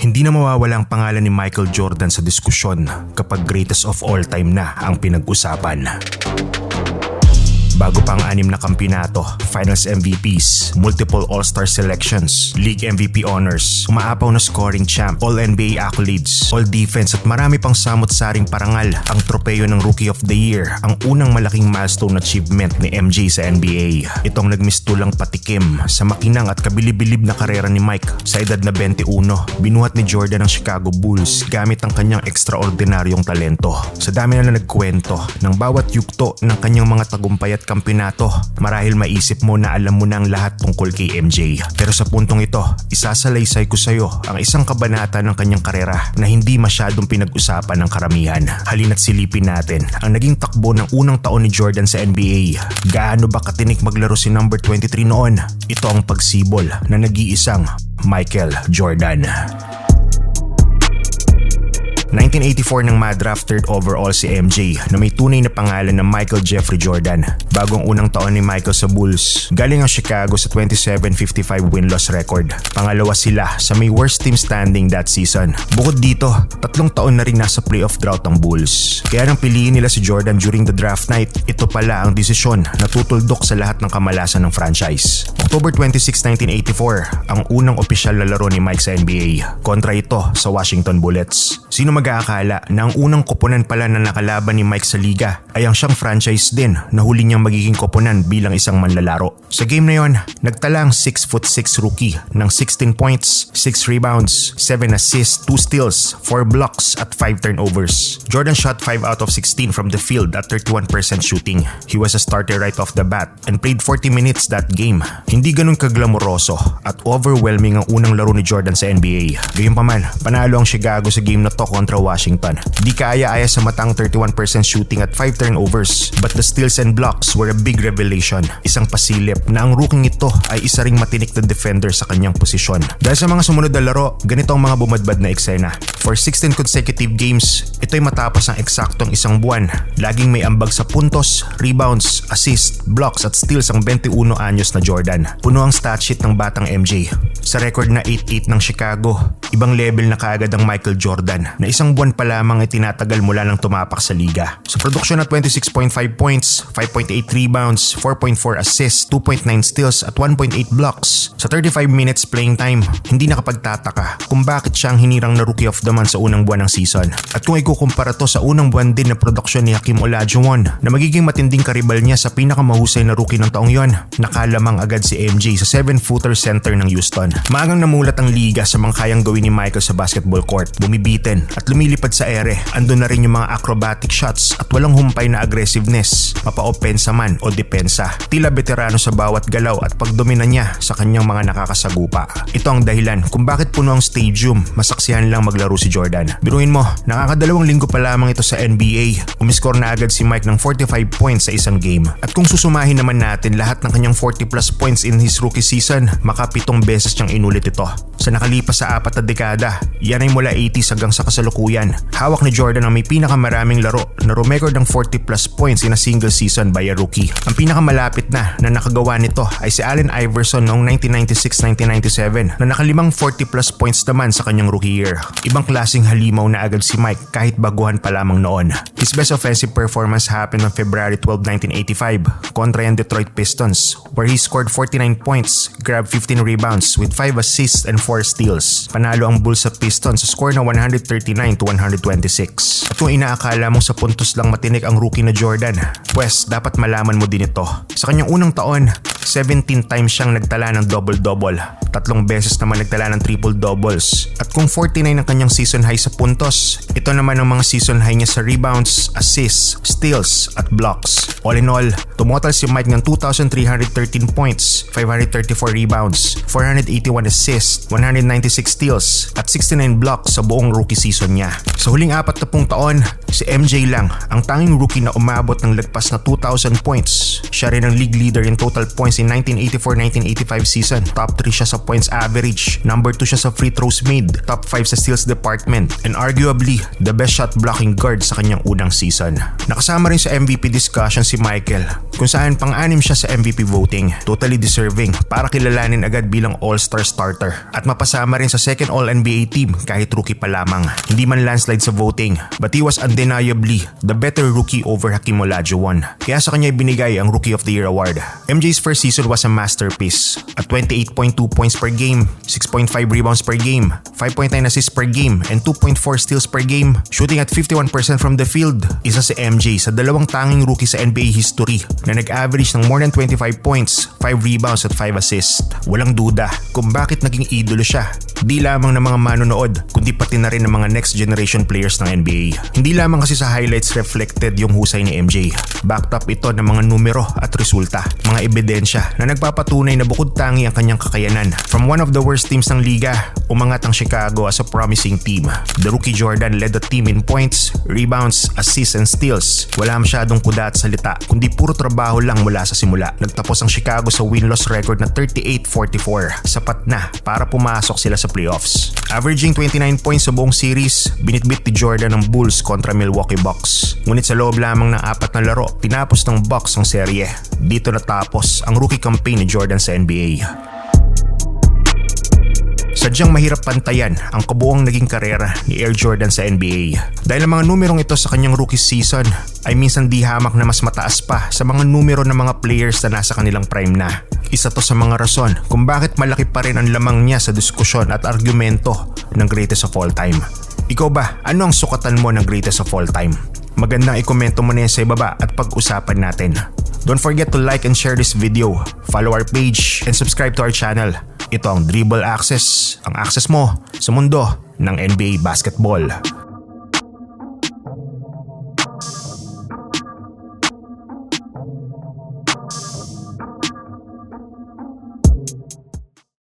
Hindi na mawawala ang pangalan ni Michael Jordan sa diskusyon kapag greatest of all time na ang pinag-usapan. Bago pa ang anim na kampyonato, finals MVPs, multiple All-Star selections, league MVP honors, umaapaw na scoring champ, All-NBA accolades, All-Defense at marami pang samot-saring parangal, ang tropeyo ng Rookie of the Year, ang unang malaking milestone achievement ni MJ sa NBA. Itong nagmistulang patikim sa makinang at kabilib-bilib na karera ni Mike sa edad na 21, binuhat ni Jordan ang Chicago Bulls gamit ang kanyang ekstraordinaryong talento. Sa dami na nagkwento ng bawat yugto ng kanyang mga tagumpay at kampyonato, marahil maisip mo na alam mo na ang lahat tungkol kay MJ. Pero sa puntong ito, isasalaysay ko sa iyo ang isang kabanata ng kanyang karera na hindi masyadong pinag-usapan ng karamihan. Halina't silipin natin ang naging takbo ng unang taon ni Jordan sa NBA. Gaano ba katinik maglaro si number 23 noon? Ito ang pagsibol na nag-iisang Michael Jordan. 1984 nang ma-drafted overall si MJ na may tunay na pangalan na Michael Jeffrey Jordan. Bagong unang taon ni Michael sa Bulls. Galing ang Chicago sa 27-55 win-loss record. Pangalawa sila sa may worst team standing that season. Bukod dito, tatlong taon na rin nasa playoff drought ang Bulls. Kaya nang piliin nila si Jordan during the draft night, ito pala ang desisyon na tutuldok sa lahat ng kamalasan ng franchise. October 26, 1984, ang unang opisyal na laro ni Mike sa NBA. Kontra ito sa Washington Bullets. Sino mag-aakala na ang unang koponan pala na nakalaban ni Mike sa liga ay ang siyang franchise din na huli niyang magiging koponan bilang isang manlalaro. Sa game na yon, nagtala ang 6'6 rookie ng 16 points, 6 rebounds, 7 assists, 2 steals, 4 blocks at 5 turnovers. Jordan shot 5 out of 16 from the field at 31% shooting. He was a starter right off the bat and played 40 minutes that game. Hindi ganun kaglamoroso at overwhelming ang unang laro ni Jordan sa NBA. Gayunpaman, panalo ang Chicago sa game na to kontra Washington. Di kaaya-aya sa matang 31% shooting at 5 turnovers but the steals and blocks were a big revelation. Isang pasilip na ang rookie ito ay isa ring matinik na defender sa kanyang posisyon. Dahil sa mga sumunod na laro, ganito ang mga bumadbad na eksena. For 16 consecutive games, ito'y matapos ang eksaktong isang buwan. Laging may ambag sa puntos, rebounds, assist, blocks at steals ang 21 anyos na Jordan. Puno ang stat sheet ng batang MJ. Sa record na 8-8 ng Chicago, ibang level na kaagad ang Michael Jordan na isang buwan pa lamang ay tinatagal mula nang tumapak sa liga. Sa produksyon na 26.5 points, 5.8 rebounds, 4.4 assists, 2.9 steals at 1.8 blocks. Sa 35 minutes playing time, hindi nakapagtataka kung bakit siya ang hinirang na rookie of the month sa unang buwan ng season. At kung ikukumpara to sa unang buwan din na produksyon ni Hakim Olajuwon na magiging matinding karibal niya sa pinakamahusay na rookie ng taong yon, nakalamang agad si MJ sa 7-footer center ng Houston. Maagang namulat ang liga sa mga kayang gawin ni Michael sa basketball court, bumibitin at lumilipad sa ere. Andun na rin yung mga acrobatic shots at walang humpay na aggressiveness, mapa-opensa man o depensa. Tila veterano sa bawat galaw at pagdomina niya sa kanyang mga nakakasagupa. Ito ang dahilan kung bakit puno ang stadium, masaksihan lang maglaro si Jordan. Biruin mo, nakakadalawang linggo pa lamang ito sa NBA. Umiskor na agad si Mike ng 45 points sa isang game. At kung susumahin naman natin lahat ng kanyang 40 plus points in his rookie season, makapitong beses niyang inulit ito. Sa nakalipas sa apat na dekada, yan ay mula 80s hanggang sa kasalukuyan. Hawak ni Jordan ang may pinakamaraming laro na rumecord ng 40 plus points in a single season by a rookie. Ang pinakamalapit na na nakagawa nito ay si Allen Iverson noong 1996-1997 na nakalimang 40 plus points naman sa kanyang rookie year. Ibang klaseng halimaw na agad si Mike kahit baguhan pa lamang noon. His best offensive performance happened on February 12, 1985 kontra yung Detroit Pistons where he scored 49 points, grabbed 15 rebounds with 5 assists and 4 steals. Panalo ang Bulls sa Pistons sa score na 139 to 126. At kung inaakala mong sa puntos lang matinik ang rookie na Jordan, pwes dapat malaman mo din ito. Sa kanyang unang taon, 17 times siyang nagtala ng double-double. Tatlong beses naman nagtala ng triple-doubles. At kung 49 ang kanyang season high sa puntos, ito naman ang mga season high niya sa rebounds, assists, steals at blocks. All in all, tumotal si Mike ng 2,313 points, 534 rebounds, 481 assists, 196 steals at 69 blocks sa buong rookie season niya. Sa huling apat na pung taon, si MJ lang ang tanging rookie na umabot ng lagpas na 2,000 points. Siya rin ang league leader in total points in 1984-1985 season. Top 3 siya sa points average. Number 2 siya sa free throws made. Top 5 sa steals department. And arguably, the best shot blocking guard sa kanyang unang season. Nakasama rin sa MVP discussion si Michael kung saan pang-anim siya sa MVP voting. Totally deserving para kilalanin agad bilang all-star starter at mapasama rin sa second All-NBA team kahit rookie pa lamang. Hindi man landslide sa voting but he was undeniably the better rookie over Hakim Olajuwon. Kaya sa kanya ibinigay ang Rookie of the Year award. MJ's first season was a masterpiece at 28.2 points per game, 6.5 rebounds per game, 5.9 assists per game, and 2.4 steals per game. Shooting at 51% from the field, isa si MJ sa dalawang tanging rookie sa NBA history na nag-average ng more than 25 points, 5 rebounds at 5 assists. Walang duda kung bakit naging idolo siya. Di lamang ng mga manonood, kundi pati na rin ng mga next generation players ng NBA. Hindi lamang kasi sa highlights reflected yung husay ni MJ. Backed up ito ng mga numero at resulta, mga ebidensya na nagpapatunay na bukod tangi ang kanyang kakayanan. From one of the worst teams ng liga, umangat ang Chicago as a promising team. The rookie Jordan led the team in points, rebounds, assists and steals. Wala masyadong kuda at salita, kundi puro trabaho lang mula sa simula. Nagtapos ang Chicago sa win-loss record na 38-44. Sapat na para pumasok sila playoffs. Averaging 29 points sa buong series, binitbit ni Jordan ng Bulls kontra Milwaukee Bucks. Ngunit sa loob lamang ng apat na laro, tinapos ng Bucks ang serye. Dito natapos ang rookie campaign ni Jordan sa NBA. Sadyang mahirap pantayan ang kabuang naging karera ni Air Jordan sa NBA. Dahil ang mga numerong ito sa kanyang rookie season ay minsan di hamak na mas mataas pa sa mga numero ng mga players na nasa kanilang prime na. Isa to sa mga rason kung bakit malaki pa rin ang lamang niya sa diskusyon at argumento ng greatest of all time. Ikaw ba, ano ang sukatan mo ng greatest of all time? Magandang ikomento mo na yan sa ibaba at pag-usapan natin. Don't forget to like and share this video, follow our page, and subscribe to our channel. Ito ang Dribble Access, ang access mo sa mundo ng NBA basketball.